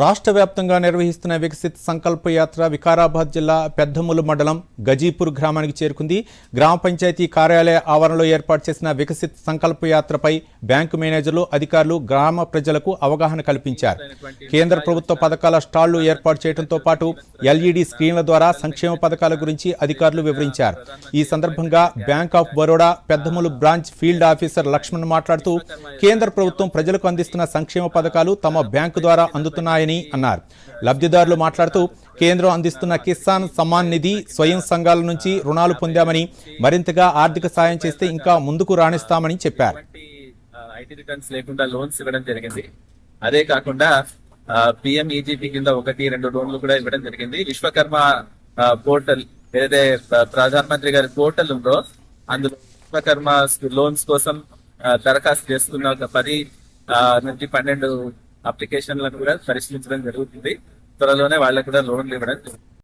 రాష్ట్ర వ్యాప్తంగా నిర్వహిస్తున్న వికసిత్ సంకల్ప యాత్ర వికారాబాద్ జిల్లా పెద్దములు మండలం గజీపూర్ గ్రామానికి చేరుకుంది. గ్రామ పంచాయతీ కార్యాలయ ఆవరణలో ఏర్పాటు చేసిన వికసిత్ సంకల్ప యాత్రపై బ్యాంకు మేనేజర్లు అధికారులు గ్రామ ప్రజలకు అవగాహన కల్పించారు. కేంద్ర ప్రభుత్వ పథకాల స్టాళ్ళు ఏర్పాటు చేయడంతో పాటు ఎల్ఈడి స్క్రీన్ల ద్వారా సంక్షేమ పథకాల గురించి అధికారులు వివరించారు. ఈ సందర్భంగా బ్యాంక్ ఆఫ్ బరోడా పెద్దములు బ్రాంచ్ ఫీల్డ్ ఆఫీసర్ లక్ష్మణ్ మాట్లాడుతూ కేంద్ర ప్రభుత్వం ప్రజలకు అందిస్తున్న సంక్షేమ పథకాలు తమ బ్యాంకు ద్వారా అందుతున్నాయని అన్నారు. లబ్ధిదారులు మాట్లాడుతూ కేంద్రం అందిస్తున్న కిసాన్ సమ్మాన్ నిధి స్వయం సంఘాల నుంచి రుణాలు పొందామని మరింతగా ఆర్థిక సాయం చేస్తే ఇంకా ముందుకు రాణిస్తామని చెప్పారు. ఐటీ రిటర్న్స్ లేకుండా లోన్స్ ఇవ్వడం జరిగింది. అదే కాకుండా పిఎం ఈజీపీ కింద ఒకటి రెండు లోన్లు కూడా ఇవ్వడం జరిగింది. విశ్వకర్మ పోర్టల్ ఏదైతే ప్రధానమంత్రి గారి పోర్టల్ ఉందో అందులో విశ్వకర్మ లోన్స్ కోసం దరఖాస్తు చేసుకున్న ఒక పది నుంచి పన్నెండు అప్లికేషన్లను కూడా పరిశీలించడం జరుగుతుంది త్వరలోనే వాళ్ళకు కూడా లోన్లు ఇవ్వడం జరుగుతుంది.